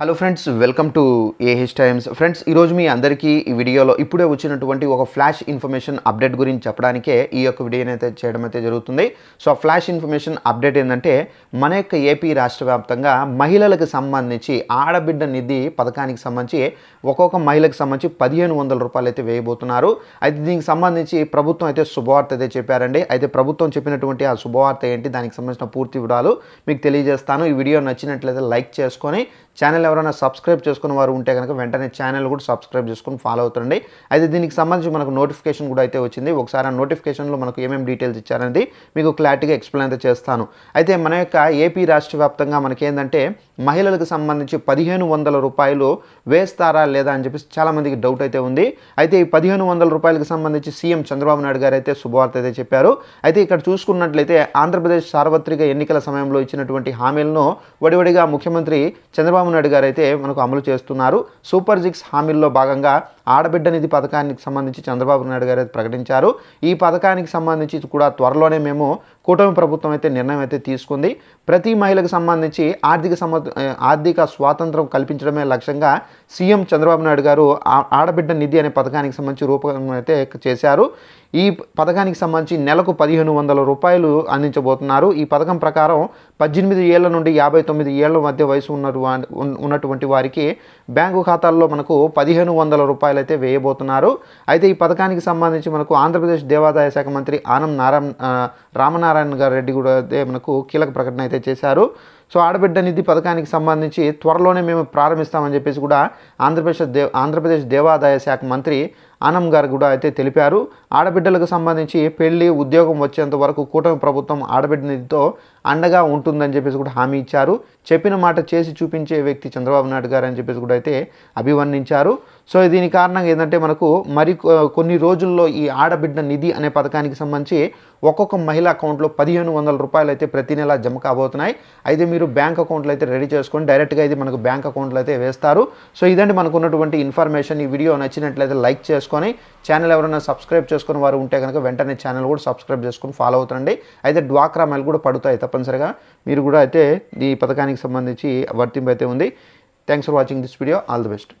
Hello friends welcome to AH times friends ఈరోజు మీ అందరికీ ఈ వీడియోలో ఇప్పుడే వచ్చినటువంటి ఒక ఫ్లాష్ ఇన్ఫర్మేషన్ అప్డేట్ గురించి చెప్పడానికే ఈ యొక్క వీడియోని అయితే చేయడం అయితే జరుగుతుంది. సో ఆ ఫ్లాష్ ఇన్ఫర్మేషన్ అప్డేట్ ఏంటంటే మన యొక్క ఏపీ రాష్ట్ర వ్యాప్తంగా మహిళలకు సంబంధించి ఆడబిడ్డ నిధి పథకానికి సంబంధించి ఒక్కొక్క మహిళకు సంబంధించి పదిహేను వందల రూపాయలు అయితే వేయబోతున్నారు. అయితే దీనికి సంబంధించి ప్రభుత్వం అయితే శుభవార్త అయితే చెప్పారండి. అయితే ప్రభుత్వం చెప్పినటువంటి ఆ శుభవార్త ఏంటి దానికి సంబంధించిన పూర్తి వివరాలు మీకు తెలియజేస్తాను. ఈ వీడియో నచ్చినట్లయితే లైక్ చేసుకొని ఛానల్ ఎవరైనా సబ్స్క్రైబ్ చేసుకున్న వారు ఉంటే కనుక వెంటనే ఛానల్ కూడా సబ్స్క్రైబ్ చేసుకుని ఫాలో అవుతుండండి. అయితే దీనికి సంబంధించి మనకు నోటిఫికేషన్ కూడా అయితే వచ్చింది. ఒకసారి ఆ నోటిఫికేషన్లో మనకు ఏమేమి డీటెయిల్స్ ఇచ్చారనేది మీకు క్లారిటీగా ఎక్స్ప్లెయిన్ అయితే చేస్తాను. అయితే మన యొక్క ఏపీ రాష్ట్ర వ్యాప్తంగా మనకేంటంటే మహిళలకు సంబంధించి పదిహేను వందల రూపాయలు వేస్తారా లేదా అని చెప్పేసి చాలామందికి డౌట్ అయితే ఉంది. అయితే ఈ పదిహేను వందల రూపాయలకు సంబంధించి సీఎం చంద్రబాబు నాయుడు గారు అయితే శుభవార్త అయితే చెప్పారు. అయితే ఇక్కడ చూసుకున్నట్లయితే ఆంధ్రప్రదేశ్ సార్వత్రిక ఎన్నికల సమయంలో ఇచ్చినటువంటి హామీలను వడివడిగా ముఖ్యమంత్రి చంద్రబాబు నాయుడు గారు అయితే మనకు అమలు చేస్తున్నారు. సూపర్ సిక్స్ హామీల్లో భాగంగా ఆడబిడ్డ నిధి పథకానికి సంబంధించి చంద్రబాబు నాయుడు గారు అయితే ప్రకటించారు. ఈ పథకానికి సంబంధించి కూడా త్వరలోనే మేము కూటమి ప్రభుత్వం అయితే నిర్ణయం అయితే తీసుకుంది. ప్రతి మహిళకు సంబంధించి ఆర్థిక సమ ఆర్థిక స్వాతంత్రం కల్పించడమే లక్ష్యంగా సీఎం చంద్రబాబు నాయుడు గారు ఆ- ఆడబిడ్డ నిధి అనే పథకానికి సంబంధించి రూపకల్పన అయితే చేశారు. ఈ పథకానికి సంబంధించి నెలకు పదిహేను వందల రూపాయలు అందించబోతున్నారు. ఈ పథకం ప్రకారం పద్దెనిమిది ఏళ్ళ నుండి యాభై తొమ్మిది ఏళ్ళ మధ్య వయసు ఉన్న ఉన్నటువంటి వారికి బ్యాంకు ఖాతాల్లో మనకు పదిహేను వందల రూపాయలు అయితే వేయబోతున్నారు. అయితే ఈ పథకానికి సంబంధించి మనకు ఆంధ్రప్రదేశ్ దేవాదాయ శాఖ మంత్రి ఆనం నారాయణ రామనారాయణ గారు రెడ్డి కూడా అయితే మనకు కీలక ప్రకటన అయితే చేశారు. సో ఆడబిడ్డ నిధి పథకానికి సంబంధించి త్వరలోనే మేము ప్రారంభిస్తామని చెప్పేసి కూడా ఆంధ్రప్రదేశ్ దే ఆంధ్రప్రదేశ్ దేవాదాయ శాఖ మంత్రి ఆనం గారు కూడా అయితే తెలిపారు. ఆడబిడ్డలకు సంబంధించి పెళ్ళి ఉద్యోగం వచ్చేంత వరకు కూటమి ప్రభుత్వం ఆడబిడ్డ నిధితో అండగా ఉంటుందని చెప్పేసి కూడా హామీ ఇచ్చారు. చెప్పిన మాట చేసి చూపించే వ్యక్తి చంద్రబాబు నాయుడు గారు అని చెప్పేసి కూడా అయితే అభివర్ణించారు. సో దీని కారణంగా ఏంటంటే మనకు మరి కొన్ని రోజుల్లో ఈ ఆడబిడ్డ నిధి అనే పథకానికి సంబంధించి ఒక్కొక్క మహిళ అకౌంట్లో పదిహేను వందల రూపాయలు అయితే ప్రతి నెల జమ కాబోతున్నాయి. అయితే మీరు బ్యాంక్ అకౌంట్లో అయితే రెడీ చేసుకొని డైరెక్ట్గా ఇది మనకు బ్యాంక్ అకౌంట్లో అయితే వేస్తారు. సో ఇదండి మనకు ఉన్నటువంటి ఇన్ఫర్మేషన్. ఈ వీడియో నచ్చినట్లయితే లైక్ చేసుకొని ఛానల్ ఎవరైనా సబ్స్క్రైబ్ చేసుకుని వారు ఉంటే కనుక వెంటనే ఛానల్ కూడా సబ్స్క్రైబ్ చేసుకొని ఫాలో అవుతుండండి. అయితే డ్వాక్రా మెల్ కూడా పడుతాయి తప్పనిసరిగా. మీరు కూడా అయితే ఈ పథకానికి సంబంధించి వర్తింపు అయితే ఉంది. Thanks for watching this video. All the best.